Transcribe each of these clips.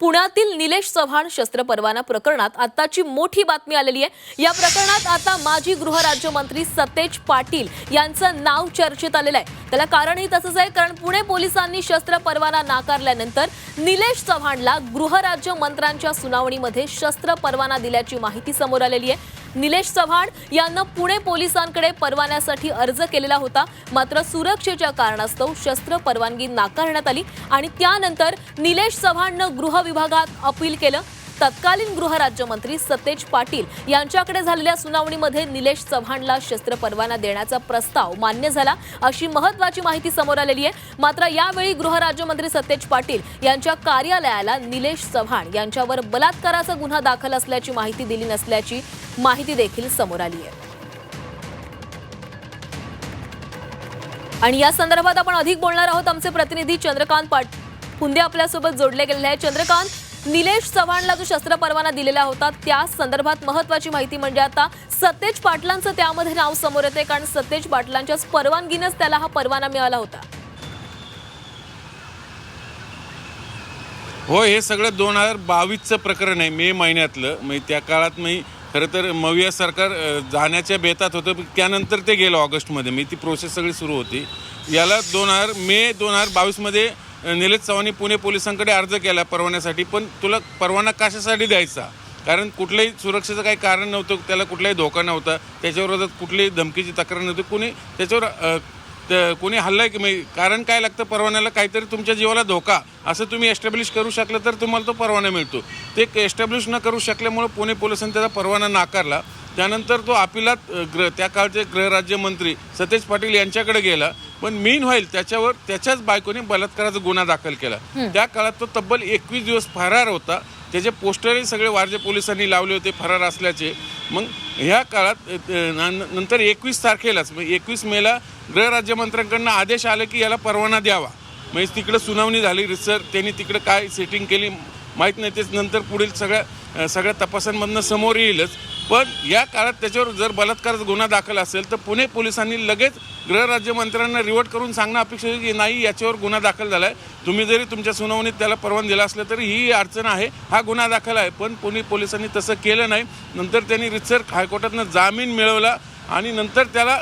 पुण्यातील निलेश चव्हाण शस्त्र परवाना प्रकरणात आताची मोठी बातमी आलेली आहे. या प्रकरणात आता माजी गृहराज्यमंत्री सतेज पाटील यांचं नाव चर्चेत आलेलं आहे. त्याला कारणही तसंच आहे कारण पुणे पोलिसांनी शस्त्र परवाना नाकारल्यानंतर निलेश चव्हाणला गृहराज्यमंत्र्यांच्या सुनावणीमध्ये शस्त्र परवाना दिल्याची माहिती समोर आलेली आहे. निलेश चव्हाण यांना पुणे पोलिसांकडे परवान्यासाठी अर्ज केलेला होता. मात्र सुरक्षेच्या कारणास्तव शस्त्र परवानगी नाकारण्यात आली आणि त्यानंतर निलेश चव्हाणनं गृह विभागात अपील केलं. तत्कालीन गृहराज्यमंत्री सतेज पाटील यांच्याकडे झालेल्या सुनावणीमध्ये निलेश चव्हाणला शस्त्र परवाना देण्याचा प्रस्ताव मान्य झाला अशी महत्वाची माहिती समोर आलेली आहे. मात्र यावेळी गृहराज्यमंत्री सतेज पाटील यांच्या कार्यालयाला निलेश चव्हाण यांच्यावर बलात्काराचा गुन्हा दाखल असल्याची माहिती दिली नसल्याची माहिती देखील समोर आली आहे. आणि या संदर्भात आपण अधिक बोलणार आहोत. आमचे प्रतिनिधी चंद्रकांत पाट फुंदे आपल्यासोबत जोडले गेलेले आहे चंद्रकांत निलेश चव्हाणला जो शस्त्र परवाना दिलेला होता त्या संदर्भात महत्वाची माहिती म्हणजे आता सतेज पाटलांचं त्यामध्ये नाव समोर येते कारण सतेज पाटलांच्याच परवानगीनंच त्याला हा परवाना मिळाला होता. हो हे सगळं दोन हजार बावीसचं प्रकरण आहे मे महिन्यातलं. म्हणजे त्या काळात मी खरं तर मविया सरकार जाण्याच्या बेतात होतं त्यानंतर ते गेलं ऑगस्टमध्ये. मी ती प्रोसेस सगळी सुरू होती. याला दोन हजार मे दोन हजार बावीसमध्ये निलेश चव्हाणी पुणे पोलिसांकडे अर्ज केला परवान्यासाठी पण तुला परवाना कशासाठी द्यायचा? कारण कुठलंही सुरक्षेचं काही कारण नव्हतं त्याला कुठलाही धोका नव्हता त्याच्यावर कुठलीही धमकीची तक्रार नव्हती. कुणी त्याच्यावर कोणी हल्लाय की म्हणजे कारण काय लागतं परवान्याला? काहीतरी तुमच्या जीवाला धोका. असं तुम्ही एस्टॅब्लिश करू शकलं तर तुम्हाला तो परवाना मिळतो. ते एस्टॅब्लिश न करू शकल्यामुळं पुणे पोलिसांनी त्याचा परवाना नाकारला. त्यानंतर तो अपिलात ग्र त्या काळचे गृहराज्यमंत्री सतेज पाटील यांच्याकडे गेला. पण मीन होईल त्याच्यावर त्याच्याच बायकोने बलात्काराचा गुन्हा दाखल केला. त्या काळात तो तब्बल एकवीस दिवस फरार होता. त्याचे पोस्टरही सगळे वारजे पोलिसांनी लावले होते फरार असल्याचे. मग ह्या काळात नंतर एकवीस तारखेलाच म्हणजे एकवीस मेला गृहराज्यमंत्र्यांकडनं आदेश आले की याला परवाना द्यावा. म्हणजे तिकडं सुनावणी झाली रिसर त्यांनी तिकडं काय सेटिंग केली माहीत नाही तेच नंतर पुढील सगळ्या सगळ्या तपासांमधनं समोर येईलच. पण या काळात त्याच्यावर जर बलात्काराचा गुन्हा दाखल असेल तर पुणे पोलिसांनी लगेच गृहराज्यमंत्र्यांना रिवर्ट करून सांगणं अपेक्षित आहे की नाही याच्यावर गुन्हा दाखल झाला आहे तुम्ही जरी तुमच्या सुनावणीत त्याला परवाना दिला असलं तरी ही अडचण आहे. हा गुन्हा दाखल आहे पण पुणे पोलिसांनी तसं केलं नाही. नंतर त्यांनी रितसर हायकोर्टातनं जामीन मिळवला आणि नंतर त्याला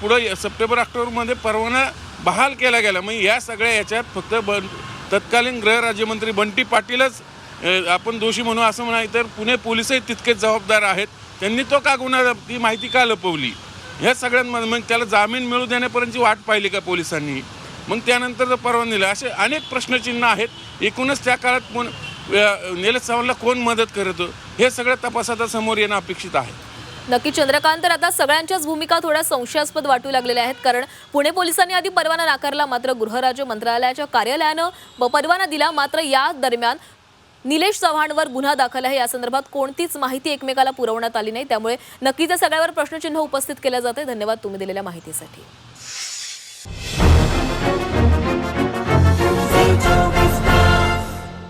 पुढं सप्टेंबर ऑक्टोबरमध्ये परवाना बहाल केला गेला. मग या सगळ्या याच्यात फक्त बन तत्कालीन गृहराज्यमंत्री बंटी पाटीलच आपण दोषी म्हणू असं म्हणा तर पुणे पोलिसही तितकेच जबाबदार आहेत. त्यांनी तो का गुन्हा ती माहिती का लपवली? ह्या सगळ्यांमध्ये मग त्याला जामीन मिळू देण्यापर्यंतची वाट पाहिली का पोलिसांनी? मग त्यानंतर जर परवाना दिला. असे अनेक प्रश्नचिन्ह आहेत. एकूणच त्या काळात कोण अ, निलेश चव्हाणला कोण मदत करत? हे सगळं तपासाचा समोर येणं अपेक्षित आहे. नक्की चंद्रकांत तर आता सगळ्यांच्याच भूमिका थोड्या संशयास्पद वाटू लागलेल्या आहेत. कारण पुणे पोलिसांनी आधी परवाना नाकारला मात्र गृहराज्य मंत्रालयाच्या कार्यालयानं परवाना दिला. मात्र या दरम्यान निलेश चव्हाणवर गुन्हा दाखल आहे. या संदर्भात कोणतीच माहिती एकमेकाला पुरवण्यात आली नाही. त्यामुळे नक्कीच या सगळ्यावर प्रश्नचिन्ह उपस्थित केलं जाते धन्यवाद तुम्ही दिलेल्या माहितीसाठी.